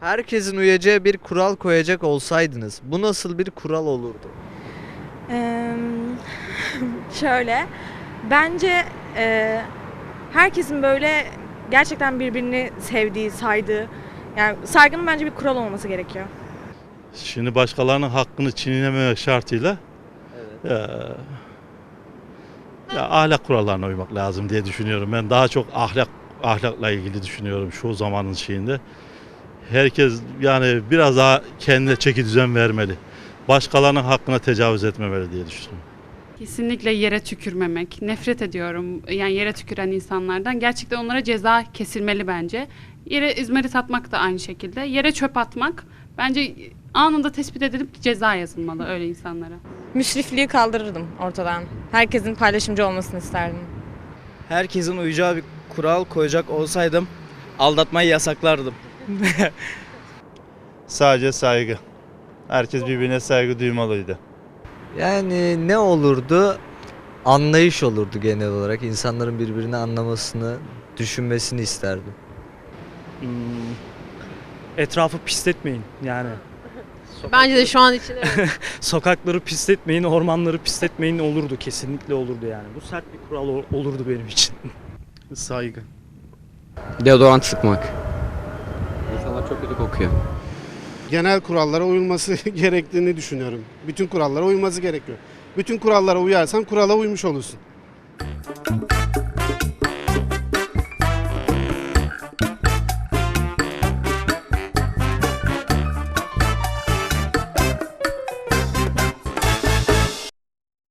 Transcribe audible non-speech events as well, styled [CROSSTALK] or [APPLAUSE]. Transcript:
Herkesin uyacağı bir kural koyacak olsaydınız bu nasıl bir kural olurdu? Eee, şöyle, bence eee, herkesin böyle gerçekten birbirini sevdiği, saydığı, yani saygının bence bir kural olması gerekiyor. Şimdi başkalarının hakkını çiğnememek şartıyla eee, ya ahlak kurallarına uymak lazım diye düşünüyorum. Ben daha çok ahlak ahlakla ilgili düşünüyorum şu zamanın şeyinde. Herkes yani biraz daha kendine çeki düzen vermeli. Başkalarının hakkına tecavüz etmemeli diye düşünüyorum. Kesinlikle yere tükürmemek. Nefret ediyorum yani yere tüküren insanlardan. Gerçekten onlara ceza kesilmeli bence. Yere izmarit atmak da aynı şekilde. Yere çöp atmak bence anında tespit edilip ceza yazılmalı öyle insanlara. Müsrifliği kaldırırdım ortadan. Herkesin paylaşımcı olmasını isterdim. herkesin uyacağı bir kural koyacak olsaydım aldatmayı yasaklardım. [LAUGHS] Sadece saygı. Herkes birbirine saygı duymalıydı. Yani ne olurdu? Anlayış olurdu genel olarak. İnsanların birbirini anlamasını, düşünmesini isterdim. Hmm, etrafı pisletmeyin yani. Bence de şu an için evet. [LAUGHS] Sokakları pisletmeyin, ormanları pisletmeyin olurdu kesinlikle olurdu yani. Bu sert bir kural ol- olurdu benim için. [LAUGHS] Saygı. Deodorant sıkmak. İnsanlar çok kötü kokuyor. Genel kurallara uyulması [LAUGHS] gerektiğini düşünüyorum. Bütün kurallara uyulması gerekiyor. Bütün kurallara uyarsan kurala uymuş olursun.